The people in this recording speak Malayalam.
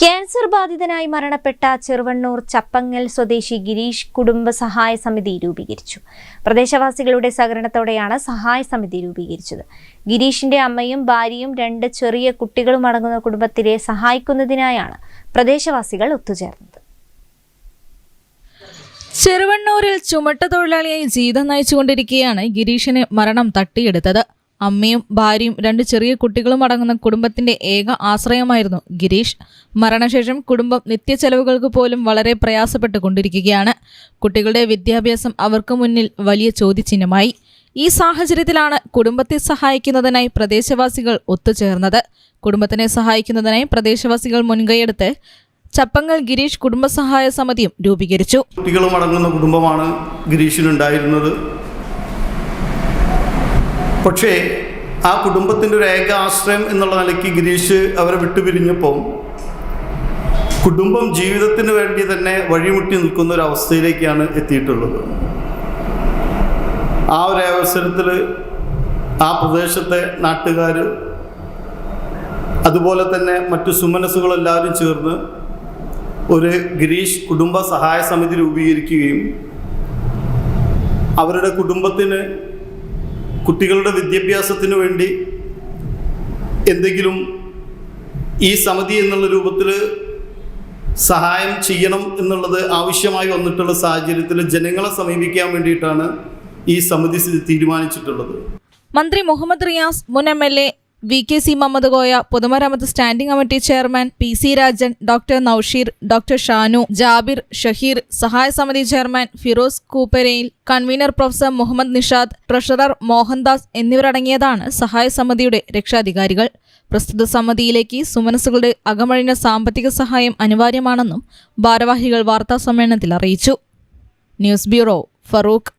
ക്യാൻസർ ബാധിതനായി മരണപ്പെട്ട ചെറുവണ്ണൂർ ചപ്പങ്ങൽ സ്വദേശി ഗിരീഷ് കുടുംബ സഹായ സമിതി രൂപീകരിച്ചു. പ്രദേശവാസികളുടെ സഹകരണത്തോടെയാണ് സഹായ സമിതി രൂപീകരിച്ചത്. ഗിരീഷിന്റെ അമ്മയും ഭാര്യയും രണ്ട് ചെറിയ കുട്ടികളും അടങ്ങുന്ന കുടുംബത്തിലെ സഹായിക്കുന്നതിനായാണ് പ്രദേശവാസികൾ ഒത്തുചേർന്നത്. ചെറുവണ്ണൂരിൽ ചുമട്ട തൊഴിലാളിയായി ജീവിതം നയിച്ചുകൊണ്ടിരിക്കെയാണ് ഗിരീഷിന് മരണം തട്ടിയെടുത്തത്. അമ്മയും ഭാര്യയും രണ്ട് ചെറിയ കുട്ടികളും അടങ്ങുന്ന കുടുംബത്തിന്റെ ഏക ആശ്രയമായിരുന്നു ഗിരീഷ്. മരണശേഷം കുടുംബം നിത്യച്ചെലവുകൾക്ക് പോലും വളരെ പ്രയാസപ്പെട്ടു കൊണ്ടിരിക്കുകയാണ് കുട്ടികളുടെ വിദ്യാഭ്യാസം അവർക്ക് മുന്നിൽ വലിയ ചോദ്യചിഹ്നമായി. ഈ സാഹചര്യത്തിലാണ് കുടുംബത്തെ സഹായിക്കുന്നതിനായി പ്രദേശവാസികൾ ഒത്തുചേർന്നത്. കുടുംബത്തിനെ സഹായിക്കുന്നതിനായി പ്രദേശവാസികൾ മുൻകൈയെടുത്ത് ചപ്പങ്ങൽ ഗിരീഷ് കുടുംബസഹായ സമിതിയും രൂപീകരിച്ചു. കുട്ടികളും അടങ്ങുന്ന കുടുംബമാണ് ഗിരീഷിനുണ്ടായിരുന്നത്. പക്ഷേ ആ കുടുംബത്തിന്റെ ഒരു ഏക ആശ്രയം എന്നുള്ള നിലയ്ക്ക് ഗിരീഷ് അവരെ വിട്ടുപിരിഞ്ഞപ്പോൾ കുടുംബം ജീവിതത്തിന് വേണ്ടി തന്നെ വഴിമുട്ടി നിൽക്കുന്ന ഒരു അവസ്ഥയിലേക്കാണ് എത്തിയിട്ടുള്ളത്. ആ ഒരു അവസരത്തിൽ ആ പ്രദേശത്തെ നാട്ടുകാർ അതുപോലെ തന്നെ മറ്റു സുമനസ്സുകളെല്ലാവരും ചേർന്ന് ഒരു ഗിരീഷ് കുടുംബ സഹായ സമിതി രൂപീകരിക്കുകയും അവരുടെ കുടുംബത്തിന് കുട്ടികളുടെ വിദ്യാഭ്യാസത്തിന് വേണ്ടി എന്തെങ്കിലും ഈ സമിതി എന്നുള്ള രൂപത്തിൽ സഹായം ചെയ്യണം എന്നുള്ളത് ആവശ്യമായി വന്നിട്ടുള്ള സാഹചര്യത്തിൽ ജനങ്ങളെ സമീപിക്കാൻ വേണ്ടിയിട്ടാണ് ഈ സമിതി തീരുമാനിച്ചിട്ടുള്ളത്. മന്ത്രി മുഹമ്മദ് റിയാസ് മുൻ M L A V K C Muhammad Koya പൊതുമരാമത്ത് standing committee chairman P C Rajan doctor Naushir doctor Shanu Jabir Shaheer സഹായ സമിതി chairman Firoz കൂപ്പരയിൽ convener professor Muhammad Nishad treasurer Mohandas എന്നിവരടങ്ങിയതാണ് സഹായ സമിതിയുടെ രക്ഷാധികാരികൾ. പ്രസ്തുത സമിതിയിലേക്ക് സുമനസുകളുടെ അകമഴിഞ്ഞ സാമ്പത്തിക സഹായം അനിവാര്യമാണെന്നും ഭാരവാഹികൾ വാർത്താസമ്മേളനത്തിൽ അറിയിച്ചു. News bureau Farooq.